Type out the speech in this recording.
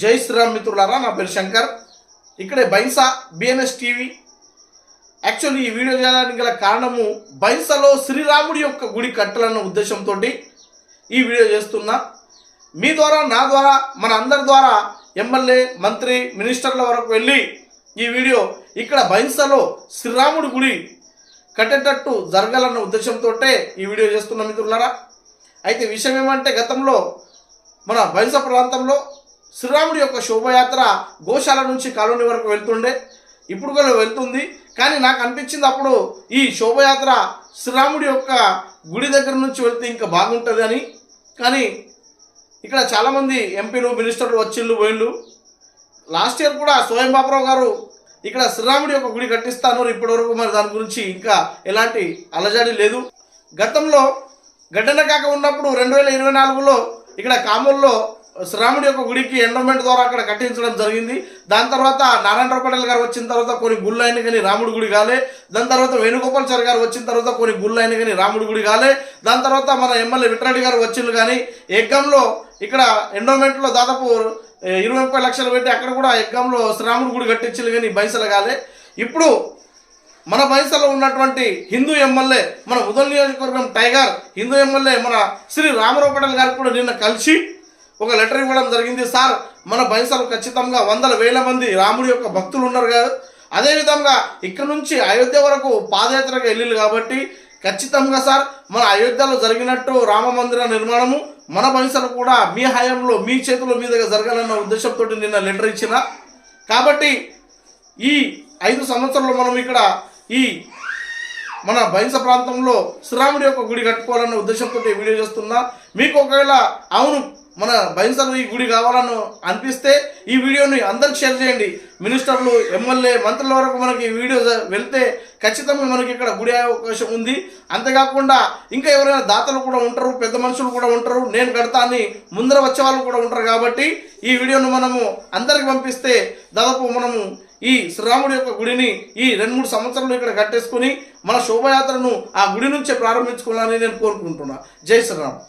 జై శ్రీరామ్ మిత్రులారా నా పేరు శంకర్. ఇక్కడే బైన్సా బిఎన్ఎస్ టీవీ యాక్చువల్లీ ఈ వీడియో చేయడానికి గల కారణము బైన్సాలో శ్రీరాముడి యొక్క గుడి కట్టాలన్న ఉద్దేశంతో ఈ వీడియో చేస్తున్నా. మీ ద్వారా నా ద్వారా మన అందరి ద్వారా ఎమ్మెల్యే మంత్రి మినిస్టర్ల వరకు వెళ్ళి ఈ వీడియో ఇక్కడ బైన్సాలో శ్రీరాముడి గుడి కట్టేటట్టు జరగాలన్న ఉద్దేశంతో ఈ వీడియో చేస్తున్న మిత్రులారా. అయితే విషయం ఏమంటే గతంలో మన బైన్స ప్రాంతంలో శ్రీరాముడి యొక్క శోభయాత్ర గోశాల నుంచి కాలనీ వరకు వెళ్తుండే. ఇప్పుడు కూడా వెళ్తుంది. కానీ నాకు అనిపించింది అప్పుడు ఈ శోభయాత్ర శ్రీరాముడి యొక్క గుడి దగ్గర నుంచి వెళ్తే ఇంకా బాగుంటుంది అని. కానీ ఇక్కడ చాలామంది ఎంపీలు మినిస్టర్లు వచ్చిళ్ళు పోయిళ్ళు. లాస్ట్ ఇయర్ కూడా స్వయం బాబురావు గారు ఇక్కడ శ్రీరాముడి యొక్క గుడి కట్టిస్తాను ఇప్పటి వరకు మరి దాని గురించి ఇంకా ఎలాంటి అలజడి లేదు. గతంలో గడ్డన కాక ఉన్నప్పుడు రెండు వేల ఇరవై నాలుగులో ఇక్కడ కామూల్లో శ్రీరాముడి యొక్క గుడికి ఎండోమెంట్ ద్వారా అక్కడ కట్టించడం జరిగింది. దాని తర్వాత నారాయణరావు పటేల్ గారు వచ్చిన తర్వాత కొన్ని గుళ్ళు అయిన కానీ రాముడి గుడి కాలే. దాని తర్వాత వేణుగోపాల్చారి గారు వచ్చిన తర్వాత కొన్ని గుళ్ళు అయిన కానీ రాముడి గుడి కాలే. దాని తర్వాత మన ఎమ్మెల్యే విట్రాడి గారు వచ్చిండ్రు కానీ ఎగ్గంలో ఇక్కడ ఎండోమెంట్లో దాదాపు ఇరవై ముప్పై లక్షలు పెట్టి అక్కడ కూడా ఎగ్గంలో శ్రీరాముడి గుడి కట్టించారు కానీ బైసలు కాలే. ఇప్పుడు మన బైసలో ఉన్నటువంటి హిందూ ఎమ్మెల్యే మన ఉదల్ నియోజకవర్గం టైగర్ హిందూ ఎమ్మెల్యే మన శ్రీ రామరావు పటేల్ గారు కూడా నిన్న కలిసి ఒక లెటర్ ఇవ్వడం జరిగింది సార్. మన బైసలు ఖచ్చితంగా వందల వేల మంది రాముడి యొక్క భక్తులు ఉన్నారు కదా. అదేవిధంగా ఇక్కడ నుంచి అయోధ్య వరకు పాదయాత్రగా వెళ్ళిళ్ళు కాబట్టి ఖచ్చితంగా సార్ మన అయోధ్యలో జరిగినట్టు రామ మందిర నిర్మాణము మన బైసలు కూడా మీ హయాంలో మీ చేతుల మీదుగా జరగాలన్న ఉద్దేశంతో నిన్న లెటర్ ఇచ్చిన. కాబట్టి ఈ ఐదు సంవత్సరాలు మనం ఇక్కడ ఈ మన బైంస ప్రాంతంలో శ్రీరాముడి యొక్క గుడి కట్టుకోవాలన్న ఉద్దేశంతో వీడియో చేస్తున్నా. మీకు ఒకవేళ అవును మన బైంసలు ఈ గుడి కావాలని అనిపిస్తే ఈ వీడియోని అందరికి షేర్ చేయండి. మినిస్టర్లు ఎమ్మెల్యే మంత్రుల వరకు మనకి ఈ వీడియో వెళ్తే ఖచ్చితంగా మనకి ఇక్కడ గుడి అయ్యే అవకాశం ఉంది. అంతేకాకుండా ఇంకా ఎవరైనా దాతలు కూడా ఉంటారు పెద్ద మనుషులు కూడా ఉంటారు. నేను కడతా అని ముందర వచ్చే వాళ్ళు కూడా ఉంటారు కాబట్టి ఈ వీడియోను మనము అందరికి పంపిస్తే దాదాపు మనము ఈ శ్రీరాముడి యొక్క గుడిని ఈ రెండు మూడు సంవత్సరాలు ఇక్కడ కట్టేసుకుని మన శోభయాత్రను ఆ గుడి నుంచే ప్రారంభించుకోవాలని నేను కోరుకుంటున్నా. జై శ్రీరామ్.